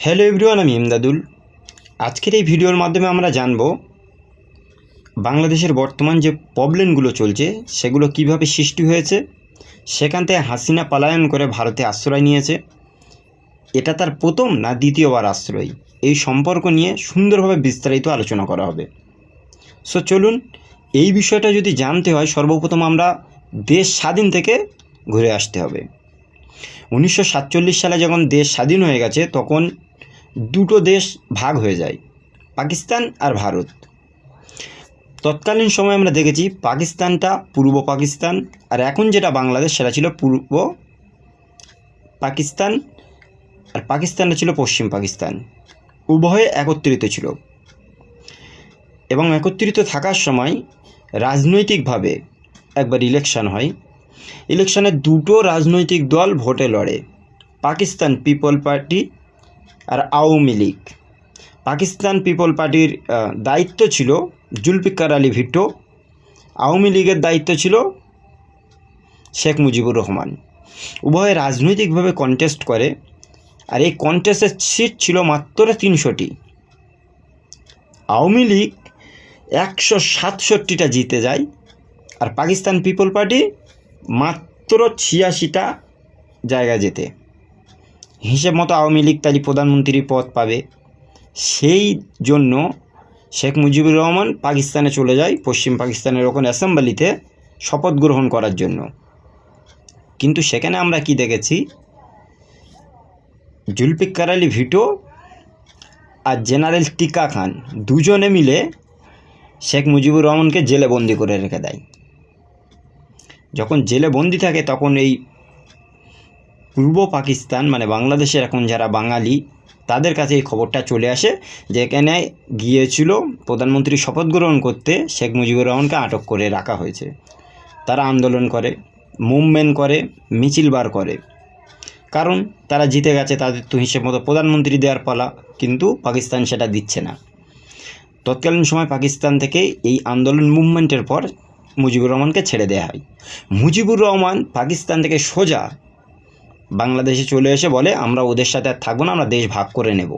Hello everyone আমি ইমদাদুল। আজকের এই ভিডিওর মাধ্যমে আমরা জানব বাংলাদেশের বর্তমান যে প্রবলেমগুলো চলছে, সেগুলো কীভাবে সৃষ্টি হয়েছে, সেখান থেকে হাসিনা পালায়ন করে ভারতে আশ্রয় নিয়েছে। এটা তার প্রথম না দ্বিতীয়বার আশ্রয়? এই সম্পর্ক নিয়ে সুন্দরভাবে বিস্তারিত আলোচনা করা হবে। সো চলুন এই বিষয়টা যদি জানতে হয়, সর্বপ্রথম আমরা দেশ স্বাধীন থেকে ঘুরে আসতে হবে। উনিশশো সাতচল্লিশ সালে যখন দেশ স্বাধীন হয়ে গেছে, তখন দুটো দেশ ভাগ হয়ে যায়, পাকিস্তান আর ভারত। তৎকালীন সময় আমরা দেখেছি পাকিস্তানটা পূর্ব পাকিস্তান, আর এখন যেটা বাংলাদেশ, সেটা ছিল পূর্ব পাকিস্তান, আর পাকিস্তানটা ছিল পশ্চিম পাকিস্তান। উভয়ে একত্রিত ছিল। এবং একত্রিত থাকার সময় রাজনৈতিকভাবে একবার ইলেকশন হয়। ইলেকশনে দুটো রাজনৈতিক দল ভোটে লড়ে, পাকিস্তান পিপল পার্টি আর আওয়ামী লীগ। পাকিস্তান পিপল পার্টির দায়িত্ব ছিল জুলফিকার আলী ভিটো আওয়ামী লীগের দায়িত্ব ছিল শেখ মুজিবুর রহমান। উভয়ে রাজনৈতিকভাবে কন্টেস্ট করে, আর এই কন্টেস্টের সিট ছিল মাত্র তিনশোটি। আওয়ামী লীগ একশো সাতষট্টিটা জিতে যায়, আর পাকিস্তান পিপল পার্টি মাত্র ছিয়াশিটা জায়গা যেতে। হিসেব মতো আওয়ামী লীগ তালি প্রধানমন্ত্রীর পদ পাবে। সেই জন্য শেখ মুজিবুর রহমান পাকিস্তানে চলে যায় পশ্চিম পাকিস্তানের ওখানে অ্যাসেম্বলিতে শপথ গ্রহণ করার জন্য। কিন্তু সেখানে আমরা কি দেখেছি? জুলফিকার আলী ভিটো আর জেনারেল টিকা খান দুজনে মিলে শেখ মুজিবুর রহমানকে জেলে বন্দি করে রেখে দেয়। যখন জেলে বন্দি থাকে তখন এই পূর্ব পাকিস্তান মানে বাংলাদেশের এখন যারা বাঙালি, তাদের কাছে এই খবরটা চলে আসে যে এখানে গিয়েছিল প্রধানমন্ত্রী শপথ গ্রহণ করতে শেখ মুজিবুর রহমানকে আটক করে রাখা হয়েছে। তারা আন্দোলন করে, মুভমেন্ট করে, মিছিল বার করে। কারণ তারা জিতে গেছে তাদের তো হিসেব মতো প্রধানমন্ত্রী দেওয়ার পালা, কিন্তু পাকিস্তান সেটা দিচ্ছে না। তৎকালীন সময় পাকিস্তান থেকে এই আন্দোলন, মুভমেন্টের পর মুজিবুর রহমানকে ছেড়ে দেওয়া হয়। মুজিবুর রহমান পাকিস্তান থেকে সোজা বাংলাদেশে চলে এসে বলে, আমরা ওদের সাথে আর থাকব না, আমরা দেশ ভাগ করে নেব।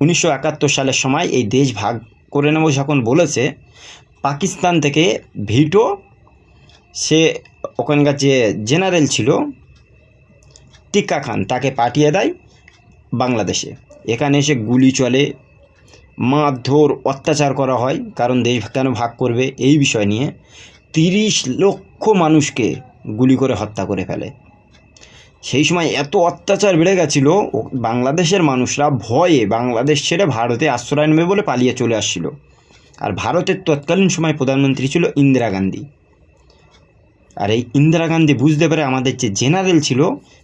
উনিশশো একাত্তর সালের সময় এই দেশ ভাগ করে নেব যখন বলেছে, পাকিস্তান থেকে ভিটো, সে ওখানকার যে জেনারেল ছিল, টিক্কা খান, তাকে পাঠিয়ে দেয় বাংলাদেশে। এখানে এসে গুলি চলে মারধর অত্যাচার করা হয়, কারণ দেশ কেন ভাগ করবে এই বিষয় নিয়ে তিরিশ লক্ষ মানুষকে গুলি করে হত্যা করে ফেলে। সেই সময় এত অত্যাচার বেড়ে গেছিল বাংলাদেশের মানুষরা ভয়ে বাংলাদেশ ছেড়ে ভারতে আশ্রয় নেবে বলে পালিয়ে চলে আসছিল। আর ভারতের তৎকালীন সময় প্রধানমন্ত্রী ছিল ইন্দিরা গান্ধী। আর এই ইন্দিরা গান্ধী বুঝতে পেরে আমাদের যে জেনারেল ছিল,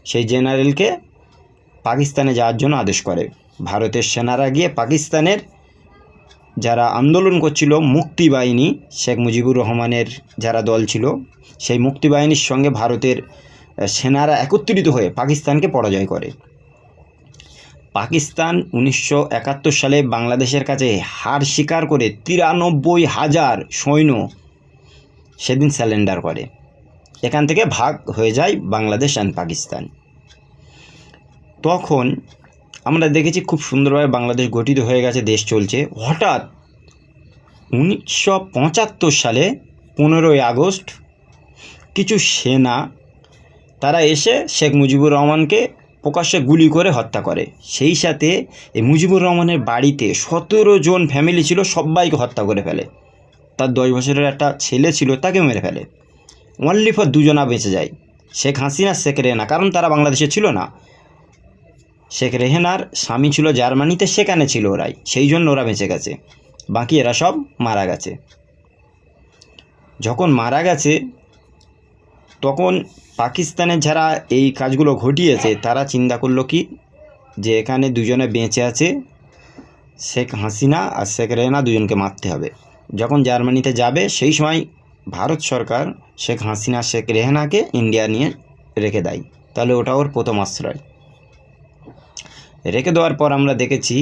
সেই জেনারেলকে পাকিস্তানে যাওয়ার জন্য আদেশ করে। ভারতের সেনারা গিয়ে পাকিস্তানের যারা আন্দোলন করছিল মুক্তি বাহিনী, শেখ মুজিবুর রহমানের যারা দল ছিল, সেই মুক্তি বাহিনীর সঙ্গে ভারতের সেনারা একত্রিত হয়ে পাকিস্তানকে পরাজয় করে। পাকিস্তান উনিশশো একাত্তর সালে বাংলাদেশের কাছে হার স্বীকার করে তিরানব্বই হাজার সৈন্য সেদিন স্যালেন্ডার করে। এখান থেকে ভাগ হয়ে যায় বাংলাদেশ অ্যান্ড পাকিস্তান। তখন আমরা দেখেছি খুব সুন্দরভাবে বাংলাদেশ গঠিত হয়ে গেছে, দেশ চলছে। হঠাৎ উনিশশো পঁচাত্তর সালে পনেরোই আগস্ট কিছু সেনা, তারা এসে শেখ মুজিবুর রহমানকে প্রকাশ্যে গুলি করে হত্যা করে। সেই সাথে এই মুজিবুর রহমানের বাড়িতে সতেরো জন ফ্যামিলি ছিল, সবাইকে হত্যা করে ফেলে। তার দশ বছরের একটা ছেলে ছিল তাকে মেরে ফেলে। অনলি ফর দুজনা বেঁচে যায়। শেখ হাসিনা, শেখ রেহানা কারণ তারা বাংলাদেশে ছিল না। শেখ রেহেনার স্বামী ছিল জার্মানিতে, সেখানে ছিল ওরাই। সেই জন্য ওরা বেঁচে গেছে। বাকি এরা সব মারা গেছে। যখন মারা গেছে, তখন পাকিস্তানের যারা এই কাজগুলো ঘটিয়েছে, তারা চিন্তা করল কি, যে এখানে দুজনে বেঁচে আছে, শেখ হাসিনা আর শেখ রেহেনা দুজনকে মারতে হবে। যখন জার্মানিতে যাবে, সেই সময় ভারত সরকার শেখ হাসিনা, শেখ রেহেনাকে ইন্ডিয়া নিয়ে রেখে দেয়। তাহলে ওটা ওর প্রথম আশ্রয়। রেখে দেওয়ার পর আমরা দেখেছি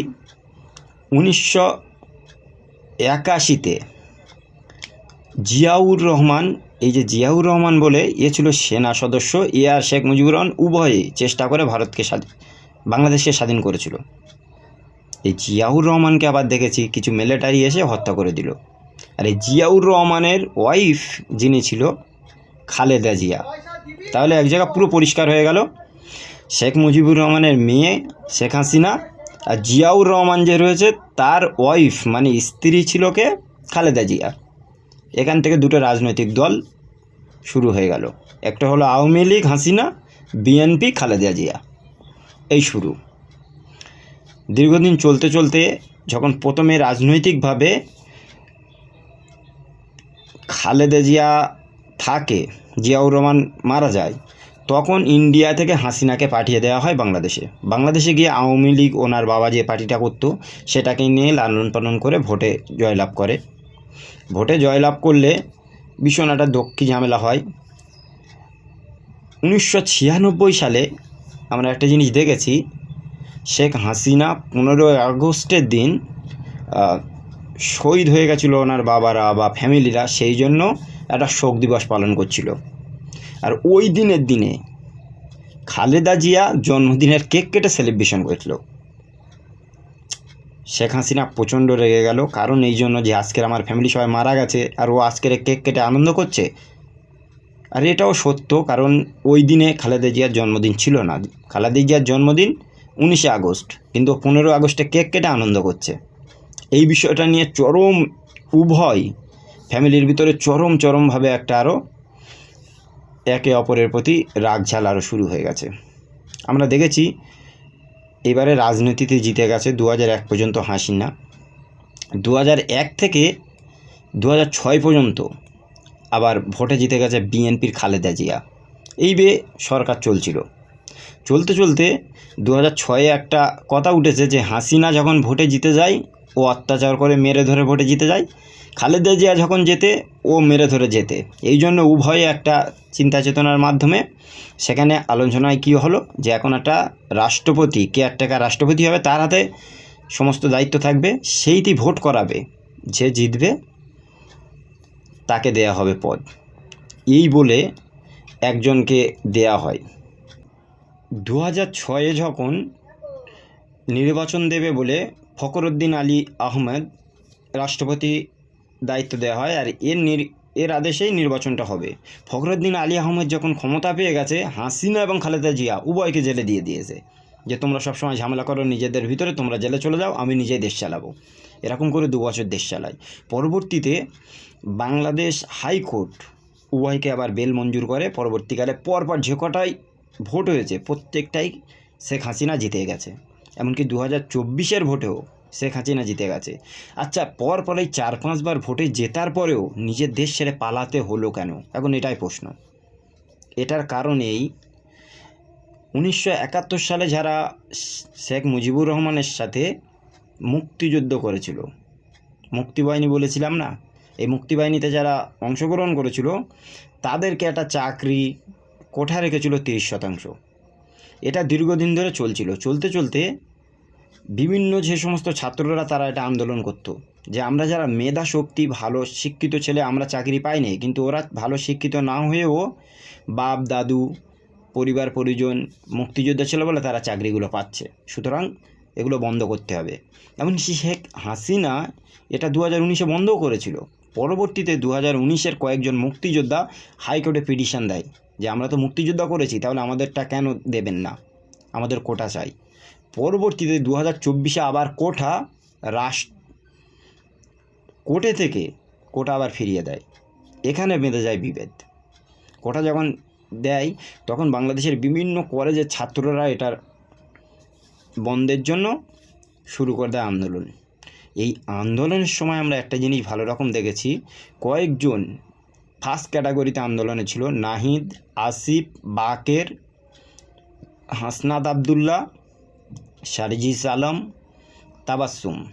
উনিশশো একাশিতে জিয়াউর রহমান, এই যে জিয়াউর রহমান বলে এ ছিল সেনা সদস্য, এ আর শেখ মুজিবুর রহমান উভয়ে চেষ্টা করে ভারতকে স্বাধীন, বাংলাদেশকে স্বাধীন করেছিল। এই জিয়াউর রহমানকে আবার দেখেছি, কিছু মিলিটারি এসে হত্যা করে দিল। আর এই জিয়াউর রহমানের ওয়াইফ যিনি ছিল খালেদা জিয়া। তাহলে এক জায়গা পুরো পরিষ্কার হয়ে গেল। শেখ মুজিবুর রহমানের মেয়ে শেখ হাসিনা আর জিয়াউর রহমান যে রয়েছে, তার ওয়াইফ মানে স্ত্রী ছিল কে? খালেদা জিয়া। এখান থেকে দুটো রাজনৈতিক দল শুরু হয়ে গেল। একটা হলো আওয়ামী লীগ, হাসিনা, বিএনপি, খালেদা জিয়া। এই শুরু। দীর্ঘদিন চলতে চলতে যখন প্রথমে রাজনৈতিকভাবে খালেদা জিয়া থাকে, জিয়াউর রহমান মারা যায় তখন ইন্ডিয়া থেকে হাসিনাকে পাঠিয়ে দেওয়া হয় বাংলাদেশে। বাংলাদেশে গিয়ে আওয়ামী লীগ ওনার বাবা যে পার্টিটা করতো, সেটাকে নিয়ে লালন পালন করে ভোটে জয়লাভ করে। ভোটে জয়লাভ করলে ভীষণ একটা দক্ষি ঝামেলা হয়। উনিশশো ছিয়ানব্বই সালে আমরা একটা জিনিস দেখেছি, শেখ হাসিনা পনেরোই আগস্টের দিন শহীদ হয়ে গেছিল ওনার বাবারা বা ফ্যামিলিরা সেই জন্য একটা শোক দিবস পালন করছিল। আর ওই দিনের দিনে খালেদা জিয়া জন্মদিনের কেক কেটে সেলিব্রেশন করেছিল। শেখ হাসিনা প্রচণ্ড রেগে গেল, কারণ এই জন্য যে আজকের আমার ফ্যামিলি সবাই মারা গেছে আর ও আজকের কেক কেটে আনন্দ করছে। আর এটাও সত্য, কারণ ওই দিনে খালেদা জিয়ার জন্মদিন ছিল না। খালেদা জিয়ার জন্মদিন উনিশে আগস্ট, কিন্তু পনেরো আগস্টে কেক কেটে আনন্দ করছে। এই বিষয়টা নিয়ে চরম উভয় ফ্যামিলির ভিতরে চরম চরমভাবে একটা আরও একে অপরের প্রতি রাগ ঝাল আরও শুরু হয়ে গেছে। আমরা দেখেছি, এবারে রাজনীতিতে জিতে গেছে দু এক পর্যন্ত হাসিনা। দু এক থেকে দু ছয় পর্যন্ত আবার ভোটে জিতে গেছে বিএনপির খালেদা জিয়া। এই বে সরকার চলছিল। চলতে চলতে দু হাজার ছয়ে একটা কথা উঠেছে যে হাসিনা যখন ভোটে জিতে যায়, ও অত্যাচার করে মেরে ধরে ভোটে জিতে যায় খালেদা জিয়া যখন যেতে, ও মেরে ধরে যেতে। এই জন্য উভয়ে একটা চিন্তা চেতনার মাধ্যমে সেখানে আলোচনায় কী হলো যে এখন একটা রাষ্ট্রপতি, কে কেয়ারটেকার রাষ্ট্রপতি হবে, তার হাতে সমস্ত দায়িত্ব থাকবে, সেইটি ভোট করাবে, যে জিতবে তাকে দেয়া হবে পদ। এই বলে একজনকে দেয়া হয়। দু হাজার ছয়ে যখন নির্বাচন দেবে বলে ফখরুদ্দিন আলী আহমেদ রাষ্ট্রপতি দায়িত্ব দেওয়া হয় আর এর এর আদেশেই নির্বাচনটা হবে। ফখরুদ্দিন আলী আহমেদ যখন ক্ষমতা পেয়ে গেছে, হাসিনা এবং খালেদা জিয়া উভয়কে জেলে দিয়ে দিয়েছে। যে তোমরা সবসময় ঝামেলা করো নিজেদের ভিতরে, তোমরা জেলে চলে যাও, আমি নিজেই দেশ চালাবো। এরকম করে দু বছর দেশ চালাই পরবর্তীতে বাংলাদেশ হাইকোর্ট উভয়কে আবার বেল মঞ্জুর করে। পরবর্তীকালে পরপর যে কটাই ভোট হয়েছে, প্রত্যেকটাই শেখ হাসিনা জিতে গেছে। এমনকি দু হাজার চব্বিশের ভোটেও শেখ হাসিনা জিতে গেছে। আচ্ছা পর পরেই চার পাঁচবার ভোটে জেতার পরেও নিজের দেশ ছেড়ে পালাতে হলো কেন? এখন এটাই প্রশ্ন। এটার কারণ এই, উনিশশো সালে যারা শেখ মুজিবুর রহমানের সাথে মুক্তিযুদ্ধ করেছিল, মুক্তিবাহিনী বলেছিলাম না, এই মুক্তিবাহিনীতে যারা অংশগ্রহণ করেছিল, তাদেরকে একটা চাকরি কোঠা রেখেছিল তিরিশ শতাংশ। এটা দীর্ঘদিন ধরে চলছিল। চলতে চলতে বিভিন্ন যে সমস্ত ছাত্ররা তারা এটা আন্দোলন করত, যে আমরা যারা মেধা শক্তি, ভালো শিক্ষিত ছেলে আমরা চাকরি পাইনি কিন্তু ওরা ভালো শিক্ষিত না হয়েও বাপ, দাদু, পরিবার, পরিজন, মুক্তিযোদ্ধা ছিল বলে তারা চাকরিগুলো পাচ্ছে। সুতরাং এগুলো বন্ধ করতে হবে। এমন শেখ হাসিনা এটা দু হাজার উনিশে বন্ধও করেছিল। পরবর্তীতে দু হাজার উনিশের কয়েকজন মুক্তিযোদ্ধা হাইকোর্টে পিটিশন দেয়, যে আমরা তো মুক্তিযোদ্ধা করেছি, তাহলে আমাদেরটা কেন দেবেন না? আমাদের কোটা চাই। পরবর্তীতে দু হাজার চব্বিশে আবার কোঠা রাষ্ট্র কোটে থেকে কোটা আবার ফিরিয়ে দেয়। এখানে বেঁধে যায় বিভেদ। কোটা যখন দেয়, তখন বাংলাদেশের বিভিন্ন কলেজের ছাত্ররা এটার বন্ধের জন্য শুরু করে দেয় আন্দোলন। এই আন্দোলনের সময় আমরা একটা জিনিস ভালো রকম দেখেছি, কয়েকজন ফার্স্ট ক্যাটাগরিতে আন্দোলনে ছিল নাহিদ, আসিফ, বাকের হাসনাদ আবদুল্লাহ শারজিস আলম তাবাসুম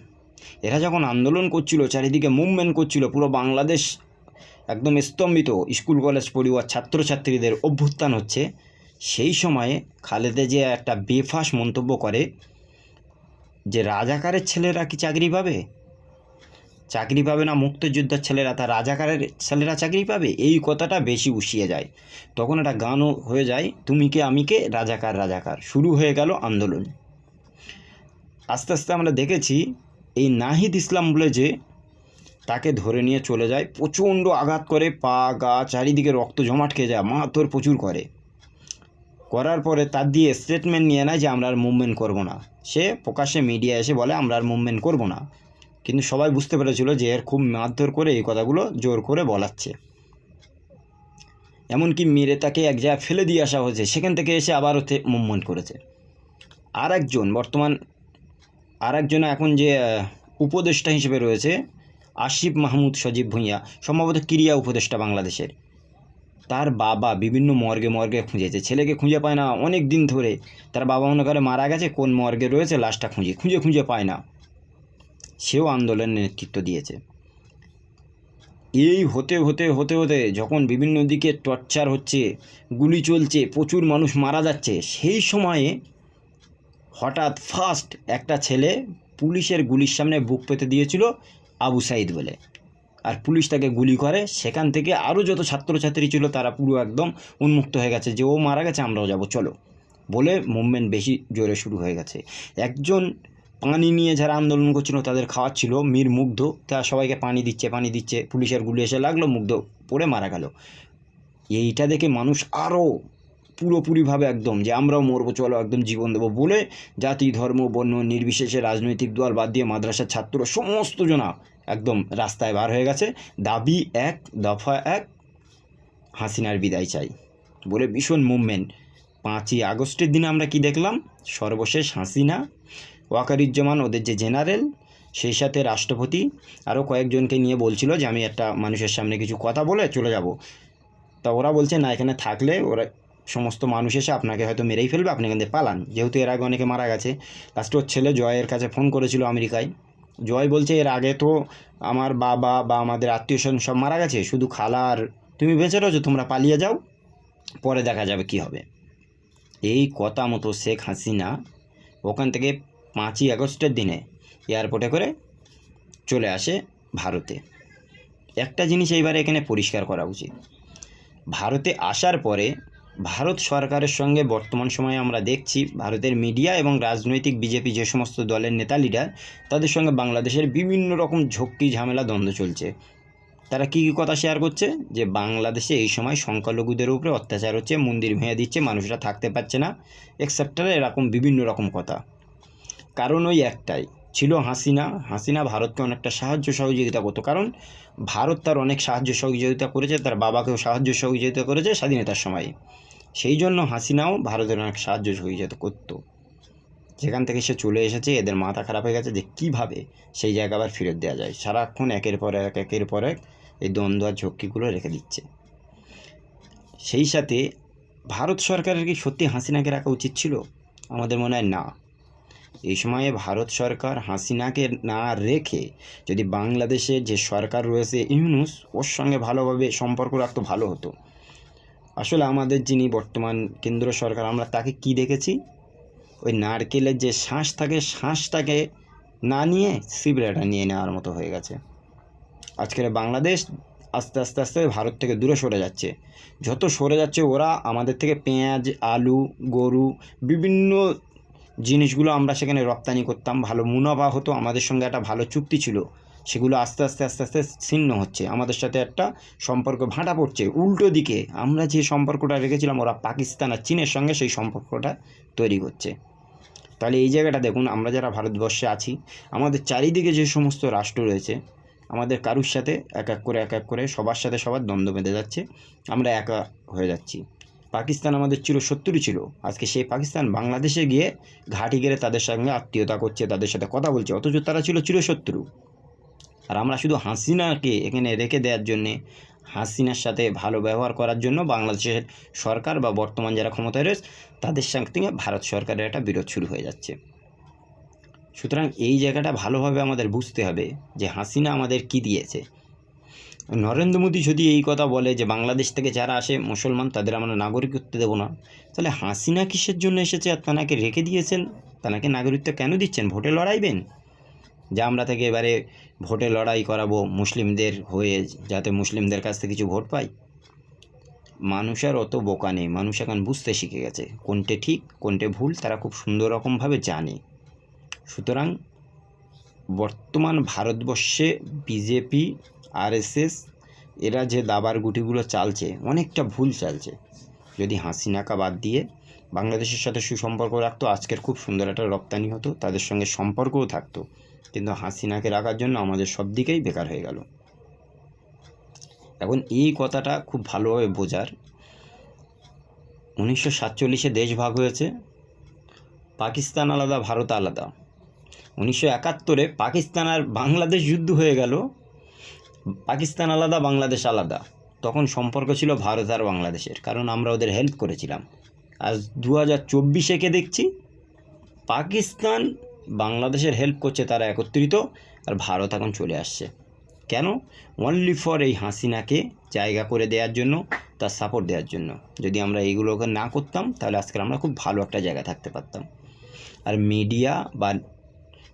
এরা যখন আন্দোলন করছিল, চারিদিকে মুভমেন্ট করছিল, পুরো বাংলাদেশ একদম স্তম্ভিত স্কুল, কলেজ পড়ুয়ার ছাত্রছাত্রীদের অভ্যুত্থান হচ্ছে। সেই সময়ে খালেদা যে একটা বেফাস মন্তব্য করে যে, রাজাকারের ছেলেরা কি চাকরি পাবে? চাকরি পাবে না মুক্তযোদ্ধার ছেলেরা, তা রাজাকারের ছেলেরা চাকরি পাবে? এই কথাটা বেশি উষিয়ে যায়। তখন একটা গানও হয়ে যায়, তুমি কে, আমি কে? রাজাকার রাজাকার। শুরু হয়ে গেল আন্দোলন। আস্তে আস্তে আমরা দেখেছি এই নাহিদ ইসলাম বলে যে তাকে ধরে নিয়ে চলে যায়, প্রচণ্ড আঘাত করে, পা, গা, চারিদিকে রক্ত জমাট খেয়ে যায়, মারধর প্রচুর করে। করার পরে তার দিয়ে স্টেটমেন্ট নিয়ে নেয় যে আমরা আর মুভমেন্ট করব না। সে প্রকাশ্যে মিডিয়া এসে বলে, আমরা আর মুভমেন্ট করব না। কিন্তু সবাই বুঝতে পেরেছিল যে এর খুব মারধর করে এই কথাগুলো জোর করে বলাচ্ছে। এমনকি মেরে তাকে এক জায়গায় ফেলে দিয়ে আসা হয়েছে, সেখান থেকে এসে আবার হতে মুভমেন্ট করেছে। আর একজন বর্তমান আর একজন এখন যে উপদেষ্টা হিসেবে রয়েছে, আসিফ মাহমুদ সজীব ভূঁইয়া, সম্ভবত ক্রিয়া উপদেষ্টা বাংলাদেশের। তার বাবা বিভিন্ন মর্গে মর্গে খুঁজেছে। ছেলেকে খুঁজে পায় না, অনেক দিন ধরে। তার বাবা মনে করে মারা গেছে, কোন মর্গে রয়েছে, লাশটা খুঁজে খুঁজে খুঁজে পায় না। সেও আন্দোলনের নেতৃত্ব দিয়েছে। এই হতে হতে হতে হতে যখন বিভিন্ন দিকে টর্চার হচ্ছে, গুলি চলছে, প্রচুর মানুষ মারা যাচ্ছে, সেই সময়ে হঠাৎ ফার্স্ট একটা ছেলে পুলিশের গুলির সামনে বুক পেতে দিয়েছিল আবু সাইদ বলে। আর পুলিশ তাকে গুলি করে, সেখান থেকে আরও যত ছাত্রছাত্রী ছিল তারা পুরো একদম উন্মুক্ত হয়ে গেছে যে ও মারা গেছে, আমরাও যাব, চলো বলে মুভমেন্ট বেশি জোরে শুরু হয়ে গেছে। একজন পানি নিয়ে যারা আন্দোলন করছিল তাদের খাওয়াচ্ছিল মীর মুগ্ধ তারা সবাইকে পানি দিচ্ছে পানি দিচ্ছে, পুলিশের গুলি এসে লাগল, মুগ্ধ পড়ে মারা গেল। এইটা দেখে মানুষ আরও পুরোপুরিভাবে একদম যে আমরাও মরবো, চলো একদম জীবন দেবো বলে জাতি, ধর্ম, বর্ণ, নির্বিশেষে রাজনৈতিক দল বাদ দিয়ে মাদ্রাসার ছাত্র সমস্ত জনা একদম রাস্তায় বার হয়ে গেছে। দাবি এক, দফা এক, হাসিনার বিদায় চাই বলে ভীষণ মুভমেন্ট পাঁচই আগস্টের দিনে আমরা কি দেখলাম? সর্বশেষ হাসিনা, ওয়াকারুজ্জামান, ওদের যে জেনারেল সেই সাথে রাষ্ট্রপতি আরও কয়েকজনকে নিয়ে বলছিল যে আমি একটা মানুষের সামনে কিছু কথা বলে চলে যাব। তা ওরা বলছে, না, এখানে থাকলে ওরা সমস্ত মানুষ এসে আপনাকে হয়তো মেরেই ফেলবে, আপনি থেকে পালান। যেহেতু এর আগে অনেকে মারা গেছে, লাস্টে ওর ছেলে জয়ের কাছে ফোন করেছিল আমেরিকায়। জয় বলছে, এর আগে তো আমার বাবা বা আমাদের আত্মীয় স্বজন সব মারা গেছে, শুধু খালা আর তুমি বেঁচে রয়েছো, তোমরা পালিয়ে যাও, পরে দেখা যাবে কি হবে। এই কথা মতো শেখ হাসিনা ওখান থেকে পাঁচই আগস্টের দিনে এয়ারপোর্টে করে চলে আসে ভারতে। একটা জিনিস এইবারে এখানে পরিষ্কার করা উচিত। ভারতে আসার পরে ভারত সরকারের সঙ্গে বর্তমান সময়ে আমরা দেখছি ভারতের মিডিয়া এবং রাজনৈতিক বিজেপি যে সমস্ত দলের নেতা লিডার তাদের সঙ্গে বাংলাদেশের বিভিন্ন রকম ঝক্কি ঝামেলা দ্বন্দ্ব চলছে। তারা কী কী কথা শেয়ার করছে? যে বাংলাদেশে এই সময় সংখ্যালঘুদের উপরে অত্যাচার হচ্ছে, মন্দির ভেঙে দিচ্ছে, মানুষরা থাকতে পারছে না এক্সেপ্টারে এরকম বিভিন্ন রকম কথা। কারণ ওই একটাই, ছিল হাসিনা। হাসিনা ভারতকে অনেকটা সাহায্য সহযোগিতা করতো। কারণ ভারত তার অনেক সাহায্য সহযোগিতা করেছে, তার বাবাকেও সাহায্য সহযোগিতা করেছে স্বাধীনতার সময়। সেই জন্য হাসিনাও ভারতের অনেক সাহায্য সহযোগিতা করতো। যেখান থেকে সে চলে এসেছে, এদের মাথা খারাপ হয়ে গেছে যে কীভাবে সেই জায়গা আবার ফেরত দেওয়া যায়। সারাক্ষণ একের পর এক, একের পর এক এই দ্বন্দ্ব আর ঝক্কিগুলো রেখে দিচ্ছে। সেই সাথে ভারত সরকারের কি সত্যি হাসিনাকে রাখা উচিত ছিল? আমাদের মনে হয় না। এই সময়ে ভারত সরকার হাসিনাকে না রেখে যদি বাংলাদেশে যে সরকার রয়েছে, ইউনুস, ওর সঙ্গে ভালোভাবে সম্পর্ক রাখতো, ভালো হতো। আসলে আমাদের যিনি বর্তমান কেন্দ্র সরকার, আমরা তাকে কি দেখেছি? ওই নারকেলের যে শ্বাস থাকে, শ্বাসটাকে না নিয়ে সিবড়াটা নিয়ে নেওয়ার মতো হয়ে গেছে। আজকের বাংলাদেশ আস্তে আস্তে আস্তে ভারত থেকে দূরে সরে যাচ্ছে। যত সরে যাচ্ছে ওরা, আমাদের থেকে পেঁয়াজ, আলু, গরু, বিভিন্ন জিনিসগুলো আমরা সেখানে রপ্তানি করতাম। ভালো মুনাফা হতো, আমাদের সঙ্গে একটা ভালো চুক্তি ছিল। সেগুলো আস্তে আস্তে আস্তে আস্তে ছিন্ন হচ্ছে। আমাদের সাথে একটা সম্পর্ক ভাঁটা পড়ছে। উল্টো দিকে আমরা যে সম্পর্কটা রেখেছিলাম, ওরা পাকিস্তান আর চীনের সঙ্গে সেই সম্পর্কটা তৈরি করছে। তাহলে এই জায়গাটা দেখুন, আমরা যারা ভারতবর্ষে আছি, আমাদের চারিদিকে যে সমস্ত রাষ্ট্র রয়েছে, আমাদের কারুর সাথে এক এক করে, এক এক করে সবার সাথে সবার দ্বন্দ্ব বেঁধে যাচ্ছে, আমরা একা হয়ে যাচ্ছি। পাকিস্তান আমাদের চিরশত্রু ছিল। আজকে সেই পাকিস্তান বাংলাদেশে গিয়ে ঘাঁটি গেড়ে তাদের সঙ্গে আত্মীয়তা করছে, তাদের সাথে কথা বলছে, অথচ তারা ছিল চিরশত্রু। আর আমরা শুধু হাসিনাকে এখানে রেখে দেওয়ার জন্যে, হাসিনার সাথে ভালো ব্যবহার করার জন্য বাংলাদেশের সরকার বা বর্তমান যারা ক্ষমতায় রয়েছে, তাদের সঙ্গে থেকে ভারত সরকারের একটা বিরোধ শুরু হয়ে যাচ্ছে। সুতরাং এই জায়গাটা ভালোভাবে আমাদের বুঝতে হবে যে হাসিনা আমাদের কি দিয়েছে। নরেন্দ্র মোদী যদি এই কথা বলে যে বাংলাদেশ থেকে যারা আসে মুসলমান, তাদের আমরা নাগরিকত্ব দেবো না। তাহলে হাসিনা কিসের জন্য এসেছে আর তানাকে রেখে দিয়েছেন? তানাকে নাগরিকত্ব কেন দিচ্ছেন? ভোটে লড়াইবেন? যা আমরা থেকে এবারে ভোটে লড়াই করাবো মুসলিমদের হয়ে, যাতে মুসলিমদের কাছ থেকে কিছু ভোট পাই? মানুষের অত বোকা নেই। মানুষ এখন বুঝতে শিখে গেছে, কোনটে ঠিক, কোনটে ভুল তারা খুব সুন্দর রকমভাবে জানে। সুতরাং বর্তমান ভারতবর্ষে বিজেপি, আরএসএস এরা যে দাবার গুটিগুলো চালছে, অনেকটা ভুল চালছে। যদি হাসিনাকা বাদ দিয়ে বাংলাদেশের সাথে সুসম্পর্ক রাখতো, আজকের খুব সুন্দর একটা রপ্তানি হতো, তাদের সঙ্গে সম্পর্কও থাকতো। কিন্তু হাসিনাকে রাখার জন্য আমাদের সব দিকেই বেকার হয়ে গেল। এখন এই কথাটা খুব ভালোভাবে বোঝার। উনিশশো সাতচল্লিশে দেশ ভাগ হয়েছে, পাকিস্তান আলাদা, ভারত আলাদা। উনিশশো একাত্তরে পাকিস্তান আর বাংলাদেশ যুদ্ধ হয়ে গেল, পাকিস্তান আলাদা, বাংলাদেশ আলাদা। তখন সম্পর্ক ছিল ভারত আর বাংলাদেশের, কারণ আমরা ওদের হেল্প করেছিলাম। আজ দু হাজার চব্বিশে দেখছি? পাকিস্তান বাংলাদেশের হেল্প করছে, তারা একত্রিত আর ভারত এখন চলে আসছে। কেন? অনলি ফর এই হাসিনাকে জায়গা করে দেওয়ার জন্য, তার সাপোর্ট দেওয়ার জন্য। যদি আমরা এইগুলোকে না করতাম, তাহলে আজকে আমরা খুব ভালো একটা জায়গা থাকতে পারতাম। আর মিডিয়া বা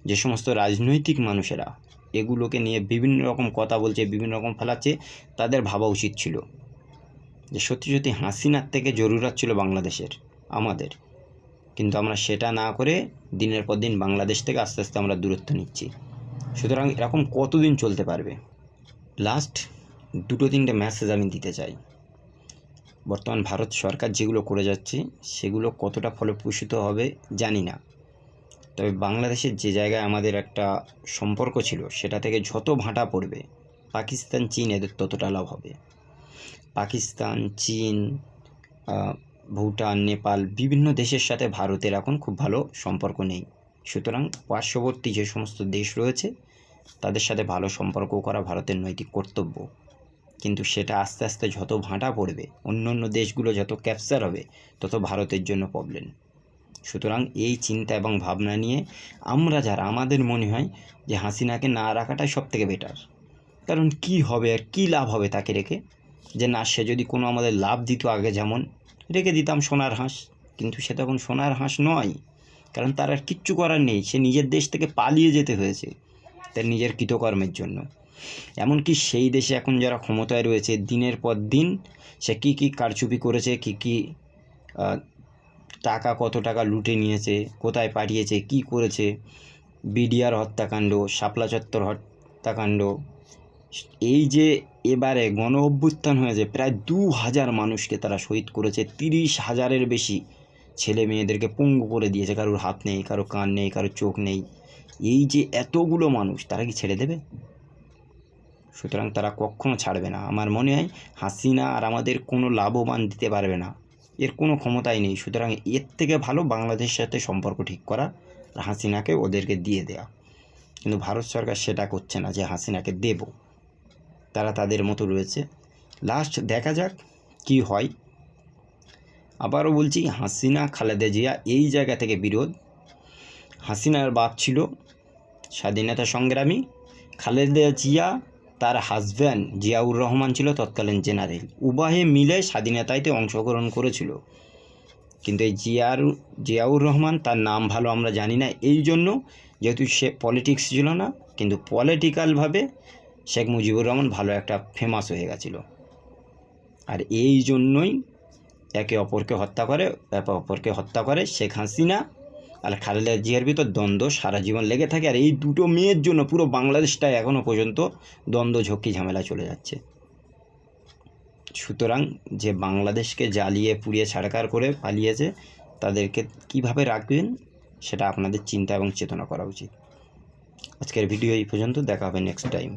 যে সমস্ত রাজনৈতিক মানুষেরা, এগুলোকে নিয়ে বিভিন্ন রকম কথা বলছে, বিভিন্ন রকম ফেলাচ্ছে, তাদের ভাবা উচিত ছিল। যে সত্যি সত্যি হাসিনার থেকে জরুরত ছিল বাংলাদেশের, আমাদের। কিন্তু আমরা সেটা না করে দিনের পর দিন বাংলাদেশ থেকে আস্তে আস্তে আমরা দূরত্ব নিচ্ছি। সুতরাং এরকম কতদিন চলতে পারবে? লাস্ট দুটো তিনটে মেসেজ আমি দিতে চাই। বর্তমান ভারত সরকার যেগুলো করে যাচ্ছে, সেগুলো কতটা ফলপ্রসূত হবে জানি না। তবে বাংলাদেশের যে জায়গায় আমাদের একটা সম্পর্ক ছিল, সেটা থেকে যত ভাঁটা পড়বে পাকিস্তান চীন এদের ততটা লাভ হবে। পাকিস্তান চীন ভুটান, নেপাল, বিভিন্ন দেশের সাথে ভারতের এখন খুব ভালো সম্পর্ক নেই। সুতরাং পার্শ্ববর্তী যে সমস্ত দেশ রয়েছে, তাদের সাথে ভালো সম্পর্ক করা ভারতের নৈতিক কর্তব্য। কিন্তু সেটা আস্তে আস্তে যত ভাঁটা পড়বে অন্য অন্য দেশগুলো যত ক্যাপচার হবে, তত ভারতের জন্য প্রবলেম সুতরাং এই চিন্তা এবং ভাবনা নিয়ে আমরা যারা, আমাদের মনে হয় যে হাসিনাকে না রাখাটাই সব থেকে বেটার কারণ কি হবে আর কী লাভ হবে তাকে রেখে? যে না, সে যদি কোনো আমাদের লাভ দিত আগে যেমন রেখে দিতাম সোনার হাঁস। কিন্তু সে তখন সোনার হাঁস নয়, কারণ তার আর কিচ্ছু করার নেই। সে নিজের দেশ থেকে পালিয়ে যেতে হয়েছে তার নিজের কৃতকর্মের জন্য। এমনকি সেই দেশে এখন যারা ক্ষমতায় রয়েছে, দিনের পর দিন সে কী কী কারচুপি করেছে, কী কী টাকা কত টাকা লুটে নিয়েছে, কোথায় পাঠিয়েছে, কি করেছে, বিডিআর হত্যাকাণ্ড, শাপলা চত্বর হত্যাকাণ্ড এই যে এবারে গণ অভ্যুত্থান হয়েছে, প্রায় দু হাজার মানুষকে তারা শহীদ করেছে, তিরিশ হাজারের বেশি ছেলে মেয়েদেরকে পঙ্গু করে দিয়েছে, কারোর হাত নেই, কারও কান নেই, কারও চোখ নেই। এই যে এতগুলো মানুষ, তারা কি ছেড়ে দেবে? সুতরাং তারা কখনো ছাড়বে না। আমার মনে হয় হাসিনা আর আমাদের কোনো লাভবান দিতে পারবে না। এর কোনো ক্ষমতাই নেই। সুতরাং এর থেকে ভালো বাংলাদেশের সাথে সম্পর্ক ঠিক করা হাসিনাকে ওদেরকে দিয়ে দেওয়া কিন্তু ভারত সরকার সেটা করছে না যে হাসিনাকে দেব। তারা তাদের মতো রয়েছে। লাস্ট দেখা যাক কি হয়। আবারও বলছি, হাসিনা, খালেদা জিয়া এই জায়গা থেকে বিরোধ। হাসিনার বাপ ছিল স্বাধীনতা সংগ্রামী। খালেদা জিয়া, তার হাজব্যান্ড জিয়াউর রহমান ছিল তৎকালীন জেনারেল উভয়ে মিলে স্বাধীনতাতে অংশগ্রহণ করেছিল। কিন্তু এই জিয়ার, জিয়াউর রহমান, তার নাম ভালো আমরা জানি না। এই জন্য যেহেতু সে পলিটিক্স ছিল না, কিন্তু পলিটিক্যালভাবে শেখ মুজিবুর রহমান ভালো একটা ফেমাস হয়ে গেছিল। আর এই জন্যই একে অপরকে হত্যা করে, একে অপরকে হত্যা করে শেখ হাসিনা আর খালেদা জিয়ার ভিতর দ্বন্দ্ব সারা জীবন লেগে থাকে। আর এই দুটো মেয়ের জন্য পুরো বাংলাদেশটা এখনও পর্যন্ত দ্বন্দ্ব, ঝক্কি, ঝামেলা চলে যাচ্ছে। সুতরাং যে বাংলাদেশকে জ্বালিয়ে, পুড়িয়ে, ছাড়কার করে পালিয়েছে, তাদেরকে কীভাবে রাখবেন সেটা আপনাদের চিন্তা এবং চেতনা করা উচিত। আজকের ভিডিও এই পর্যন্ত, দেখা হবে নেক্সট টাইম